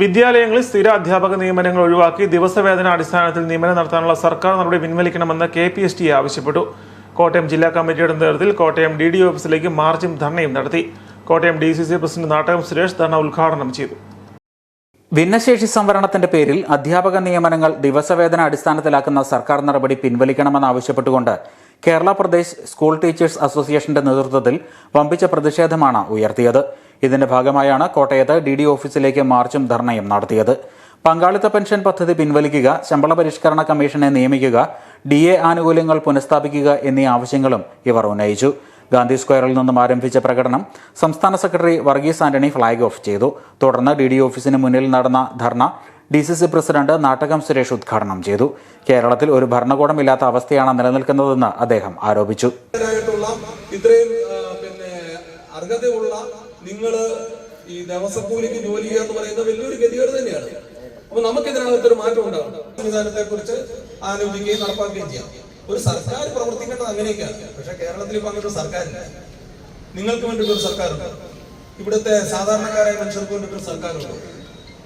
വിദ്യാലയങ്ങളിൽ സ്ഥിര അധ്യാപക നിയമനങ്ങൾ ഒഴിവാക്കി ദിവസവേതന അടിസ്ഥാനത്തിൽ നിയമനം നടത്താനുള്ള സർക്കാർ നടപടി പിൻവലിക്കണമെന്ന് കെ പി എസ് ടി ആവശ്യപ്പെട്ടു. കോട്ടയം ജില്ലാ കമ്മിറ്റിയുടെ നേതൃത്വത്തിൽ കോട്ടയം ഡി ഡി ഓഫീസിലേക്ക് മാർച്ചും ധർണയും നടത്തി. Kottayam D C C president Nattakam Suresh ധർണ ഉദ്ഘാടനം ചെയ്തു. ഭിന്നശേഷി സംവരണത്തിന്റെ പേരിൽ അധ്യാപക നിയമനങ്ങൾ ദിവസവേതന അടിസ്ഥാനത്തിലാക്കുന്ന സർക്കാർ നടപടി പിൻവലിക്കണമെന്നാവശ്യപ്പെട്ടുകൊണ്ട് കേരള പ്രദേശ് സ്കൂൾ ടീച്ചേഴ്സ് അസോസിയേഷന്റെ നേതൃത്വത്തിൽ വമ്പിച്ച പ്രതിഷേധമാണ് ഉയർത്തിയത്. ഇതിന്റെ ഭാഗമായാണ് കോട്ടയത്ത് ഡി ഡി ഓഫീസിലേക്ക് മാർച്ചും ധർണയും നടത്തിയത്. പങ്കാളിത്ത പെൻഷൻ പദ്ധതി പിൻവലിക്കുക ശമ്പള പരിഷ്കരണ കമ്മീഷനെ നിയമിക്കുക ഡി എ ആനുകൂല്യങ്ങൾ പുനഃസ്ഥാപിക്കുക എന്നീ ആവശ്യങ്ങളും ഇവർ ഉന്നയിച്ചു. ഗാന്ധി സ്ക്വയറിൽ നിന്നും ആരംഭിച്ച പ്രകടനം സംസ്ഥാന secretary Varghese Antony flag off ചെയ്തു. തുടർന്ന് ഡി ഡി ഓഫീസിന് മുന്നിൽ നടന്ന ധർണ D C C president Nattakam Suresh ഉദ്ഘാടനം ചെയ്തു. കേരളത്തിൽ ഒരു ഭരണകൂടമില്ലാത്ത അവസ്ഥയാണ് നിലനിൽക്കുന്നതെന്ന് അദ്ദേഹം ആരോപിച്ചു. പിന്നെ അർഹതയുള്ള നിങ്ങൾ ഈ ദിവസക്കൂലിക്ക് ജോലി ചെയ്യുക എന്ന് പറയുന്നത് വലിയൊരു ഗതികേട് തന്നെയാണ്. അപ്പൊ നമുക്ക് ഇതിനകത്തൊരു മാറ്റം ഉണ്ടാവും സംവിധാനത്തെ കുറിച്ച് ആലോചിക്കുകയും നടപ്പാക്കുകയും ചെയ്യാം. ഒരു സർക്കാർ പ്രവർത്തിക്കേണ്ടത് അങ്ങനെയൊക്കെയാണ്. പക്ഷെ കേരളത്തിൽ ഇപ്പൊ അങ്ങനത്തെ സർക്കാരില്ല. നിങ്ങൾക്ക് വേണ്ടിയിട്ട് ഒരു സർക്കാരുണ്ട്. ഇവിടുത്തെ സാധാരണക്കാരായ മനുഷ്യർക്ക് വേണ്ടിയിട്ട് ഒരു സർക്കാരുണ്ട്.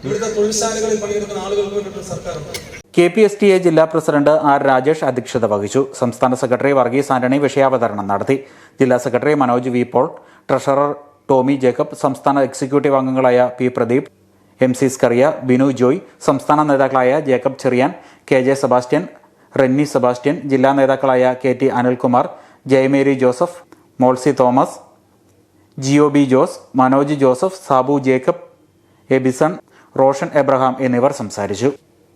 ഇവിടുത്തെ തൊഴിൽശാലകളിൽ പണിയെടുക്കുന്ന ആളുകൾക്ക് വേണ്ടിയിട്ട് ഒരു സർക്കാരുണ്ട്. K P S T A ജില്ലാ പ്രസിഡന്റ് ആർ രാജേഷ് അധ്യക്ഷത വഹിച്ചു. സംസ്ഥാന സെക്രട്ടറി വർഗീസ് ആന്റണി വിഷയാവതരണം നടത്തി. ജില്ലാ secretary Manoj V Paul treasurer Tomy Jacob സംസ്ഥാന എക്സിക്യൂട്ടീവ് അംഗങ്ങളായ P Pradeep M C Scaria Binu Joy സംസ്ഥാന നേതാക്കളായ ജേക്കബ് ചെറിയാൻ കെ ജെ സെബാസ്റ്റ്യൻ റെന്നി സെബാസ്റ്റ്യൻ ജില്ലാ നേതാക്കളായ K T Anilkumar Jayamary Joseph Molsy Thomas GO B Jose Manoj Joseph Sabu Jacob Abison Roshan Abraham എന്നിവർ സംസാരിച്ചു.